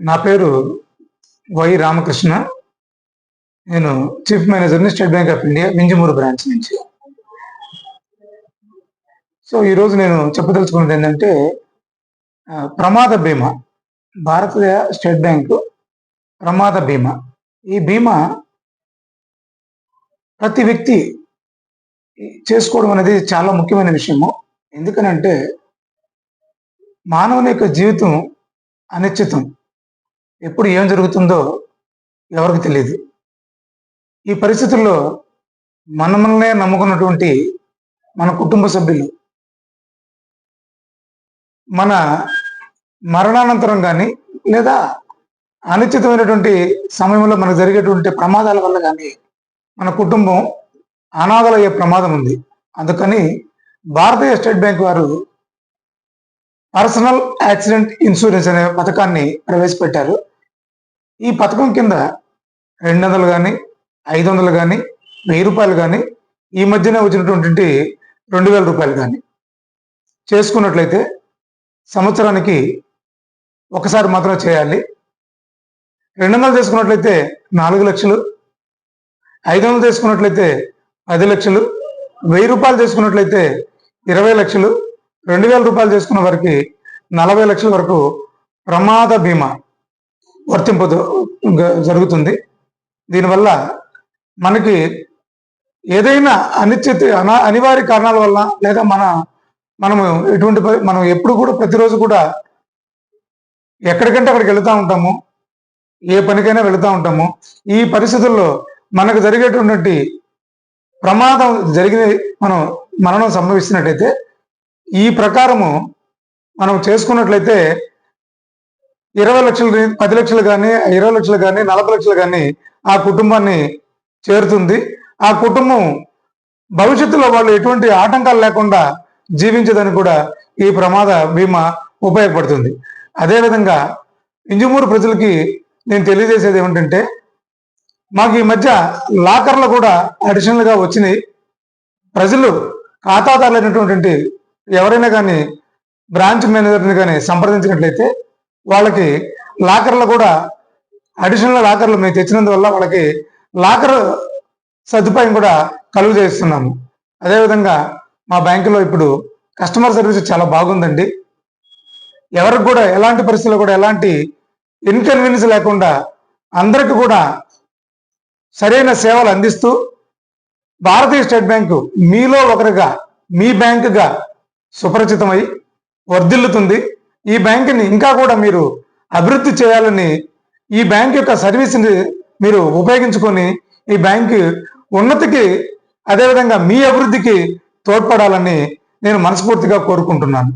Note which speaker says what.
Speaker 1: నా పేరు వై రామకృష్ణ. నేను చీఫ్ మేనేజర్ని state bank of India Minjimuru branch నుంచి. సో ఈరోజు నేను చెప్పదలుచుకున్నది ఏంటంటే ప్రమాద బీమా భారతీయ స్టేట్ బ్యాంకు ప్రమాద బీమా. ఈ బీమా ప్రతి వ్యక్తి చేసుకోవడం అనేది చాలా ముఖ్యమైన విషయము. ఎందుకనంటే మానవుని యొక్క జీవితం అనిశ్చితం. ఎప్పుడు ఏం జరుగుతుందో ఎవరికి తెలియదు ఈ పరిస్థితుల్లో మనమల్నే నమ్ముకున్నటువంటి మన కుటుంబ సభ్యులు మన మరణానంతరం కానీ లేదా అనిశ్చితమైనటువంటి సమయంలో మనకు జరిగేటువంటి ప్రమాదాల వల్ల కానీ మన కుటుంబం అనాథలయ్యే ప్రమాదం ఉంది. అందుకని భారతీయ స్టేట్ బ్యాంక్ వారు పర్సనల్ యాక్సిడెంట్ ఇన్సూరెన్స్ అనే పథకాన్ని ప్రవేశపెట్టారు. ఈ పథకం కింద రెండు వందలు కానీ ఐదు వందలు కానీ వెయ్యి రూపాయలు కానీ ఈ మధ్యనే వచ్చినటువంటి రెండు వేల రూపాయలు కానీ చేసుకున్నట్లయితే సంవత్సరానికి ఒకసారి మాత్రం చేయాలి. రెండు వందలు చేసుకున్నట్లయితే నాలుగు లక్షలు ఐదు వందలు చేసుకున్నట్లయితే పది లక్షలు వెయ్యి రూపాయలు చేసుకున్నట్లయితే ఇరవై లక్షలు రెండు వేల రూపాయలు చేసుకున్న వారికి నలభై లక్షల వరకు ప్రమాద బీమా వర్తింపు జరుగుతుంది. దీనివల్ల మనకి ఏదైనా అనిశ్చిత అన అనివార్య కారణాల వల్ల లేదా మన మనము ఎటువంటి మనం ఎప్పుడు కూడా ప్రతిరోజు కూడా ఎక్కడికంటే అక్కడికి వెళుతూ ఉంటాము. ఏ పనికైనా వెళుతూ ఉంటాము. ఈ పరిస్థితుల్లో మనకు జరిగేటువంటి ప్రమాదం జరిగిన మనం మరణం సంభవిస్తున్నట్టయితే ఈ ప్రకారము మనం చేసుకున్నట్లయితే ఇరవై లక్షలు పది లక్షలు కానీ ఇరవై లక్షలు కానీ నలభై లక్షలు కానీ ఆ కుటుంబాన్ని చేరుతుంది. ఆ కుటుంబం భవిష్యత్తులో వాళ్ళు ఎటువంటి ఆటంకాలు లేకుండా జీవించదని కూడా ఈ ప్రమాద బీమా ఉపయోగపడుతుంది. అదేవిధంగా ఇంజుమూరు ప్రజలకి నేను తెలియజేసేది ఏమిటంటే మాకు ఈ మధ్య లాకర్లు కూడా అడిషనల్గా వచ్చినాయి. ప్రజలు ఖాతాదారులైనటువంటి ఎవరైనా కానీ బ్రాంచ్ మేనేజర్ని కానీ సంప్రదించినట్లయితే వాళ్ళకి లాకర్లు కూడా అడిషనల్ లాకర్లు మేము తెచ్చినందువల్ల వాళ్ళకి లాకర్ సదుపాయం కూడా కలుగు చేస్తున్నాము. అదేవిధంగా మా బ్యాంకులో ఇప్పుడు కస్టమర్ సర్వీస్ చాలా బాగుందండి. ఎవరికి కూడా ఎలాంటి పరిస్థితుల్లో కూడా ఎలాంటి ఇన్కన్వీనియన్స్ లేకుండా అందరికి కూడా సరైన సేవలు అందిస్తూ భారతీయ స్టేట్ బ్యాంకు మీలో ఒకరిగా మీ బ్యాంకుగా సుపరిచితమై వర్ధిల్లుతుంది. ఈ బ్యాంకుని ఇంకా కూడా మీరు అభివృద్ధి చేయాలని ఈ బ్యాంక్ యొక్క సర్వీస్ని మీరు ఉపయోగించుకొని ఈ బ్యాంకు ఉన్నతికి అదేవిధంగా మీ అభివృద్ధికి తోడ్పడాలని నేను మనస్ఫూర్తిగా కోరుకుంటున్నాను.